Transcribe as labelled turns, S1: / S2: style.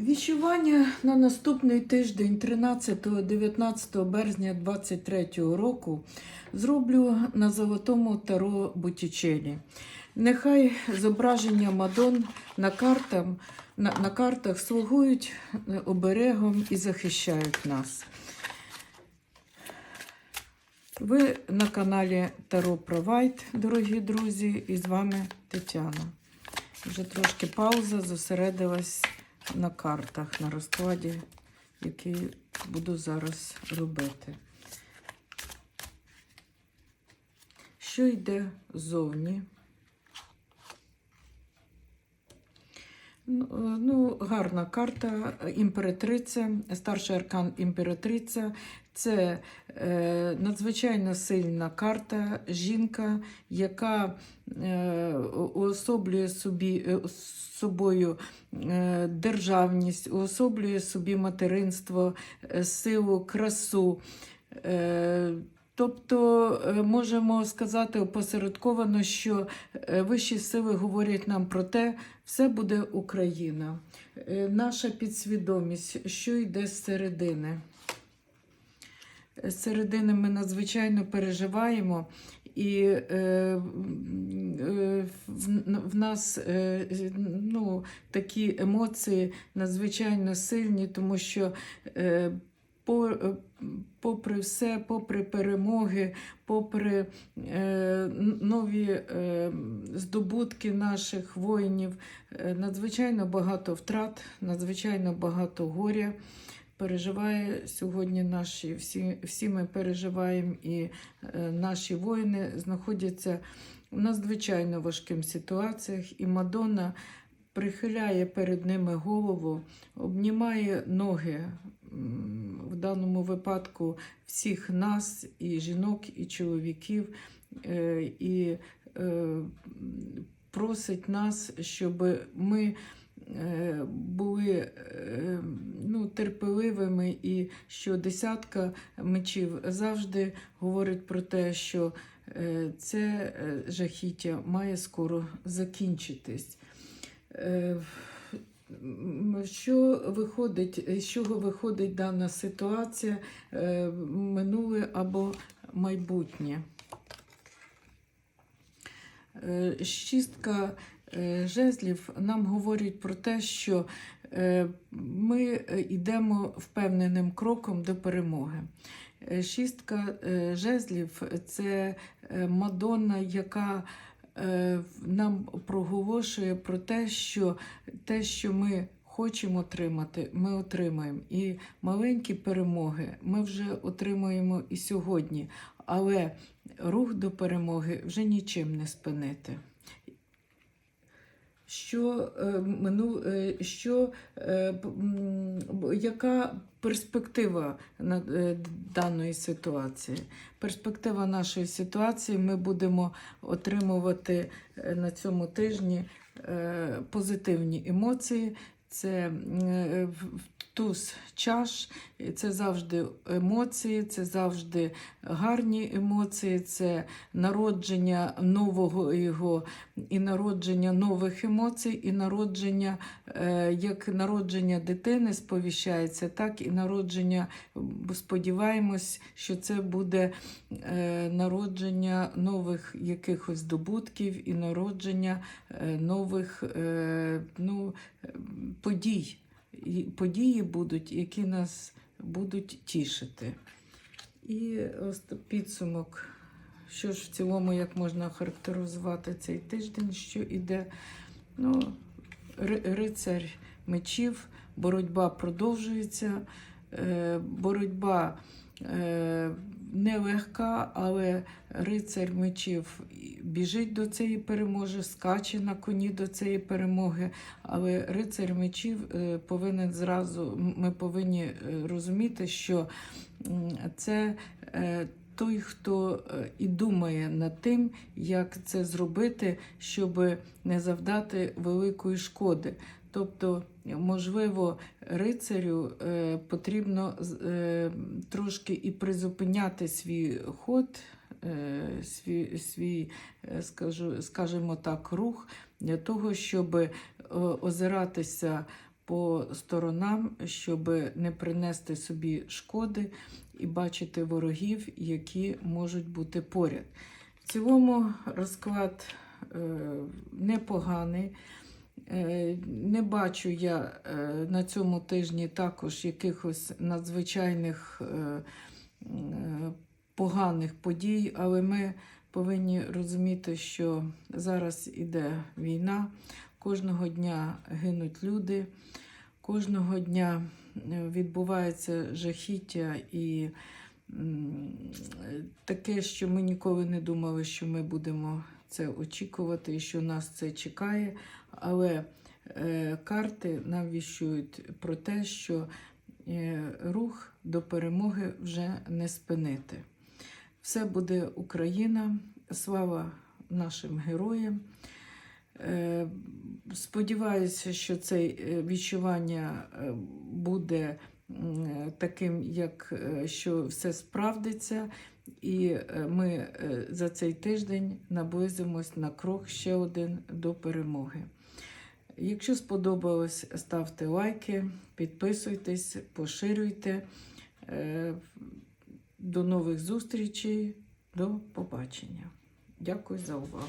S1: Віщування на наступний тиждень, 13-19 березня 2023 року, зроблю на золотому таро Боттічелі. Нехай зображення Мадон на, картам, на, на картах слугують е, оберегом і захищають нас. Ви на каналі Таро Провайд, дорогі друзі, і з вами Тетяна. Вже трошки пауза, зосередилась на картах, на розкладі, який буду зараз робити. Що йде ззовні? Ну, гарна карта імператриця, старший аркан імператриця. Це е, надзвичайно сильна карта, жінка, яка е, уособлює собі, е, собою е, державність, уособлює собі материнство, е, силу, красу. Е, Тобто е, можемо сказати опосередковано, що е, вищі сили говорять нам про те, все буде Україна. Е, Наша підсвідомість, що йде з середини. З середини ми надзвичайно переживаємо, і е, е, в, нас е, ну, такі емоції надзвичайно сильні, тому що е, попри все, попри перемоги, попри е, нові е, здобутки наших воїнів, е, надзвичайно багато втрат, надзвичайно багато горя. Переживає сьогодні наші, всі, всі ми переживаємо, і е, наші воїни знаходяться в надзвичайно важких ситуаціях, і Мадонна прихиляє перед ними голову, обнімає ноги даному випадку всіх нас, і жінок, і чоловіків, е, і е, просить нас, щоб ми е, були ну, терпеливими, і що десятка мечів завжди говорить про те, що це жахіття має скоро закінчитись. Е, Що виходить, з чого виходить дана ситуація, е, минуле або майбутнє? Е, Шістка е, жезлів нам говорить про те, що е, ми е, йдемо впевненим кроком до перемоги. Е, Шістка е, жезлів це е, Мадонна, яка е, нам проголошує про те, що те, що ми хочемо отримати, ми отримаємо. І маленькі перемоги ми вже отримаємо і сьогодні, але рух до перемоги вже нічим не спинити. Що, ну, що, е, яка перспектива на, даної ситуації? Перспектива нашої ситуації ми будемо отримувати на цьому тижні позитивні емоції. Це туз чаш, це завжди емоції, це завжди гарні емоції, це народження нового його і народження нових емоцій, і народження, е, як народження дитини сповіщається, так і народження, сподіваємось, що це буде е, народження нових якихось здобутків і народження е, нових ну, подій. Події будуть, які нас будуть тішити. І ось підсумок, що ж в цілому, як можна характеризувати цей тиждень, що іде. Ну, ри- рицарь мечів, боротьба продовжується. Е, боротьба е, нелегка, але рицарь мечів біжить до цієї перемоги, скаче на коні до цієї перемоги. Але рицарь мечів е, повинен зразу, ми повинні е, розуміти, що це е, той, хто і думає над тим, як це зробити, щоб не завдати великої шкоди. Тобто, можливо, рицарю е, потрібно е, трошки і призупиняти свій ход, е, свій, свій скажу, скажімо так, рух для того, щоб озиратися по сторонам, щоб не принести собі шкоди і бачити ворогів, які можуть бути поряд. В цілому розклад непоганий. Е, Не бачу я е, на цьому тижні також якихось надзвичайних е, поганих подій, але ми повинні розуміти, що зараз іде війна, кожного дня гинуть люди, кожного дня відбувається жахіття і таке, що ми ніколи не думали, що ми будемо це очікувати що нас це чекає. Але е, карти нам віщують про те, що е, рух до перемоги вже не спинити. Все буде Україна, слава нашим героям. Е, Сподіваюся, що це е, відчування е, буде таким, як що все справдиться, і е, ми е, за цей тиждень наблизимось на крок ще один до перемоги. Якщо сподобалось, ставте лайки, підписуйтесь, поширюйте. Е, До нових зустрічей, до побачення. Дякую за увагу.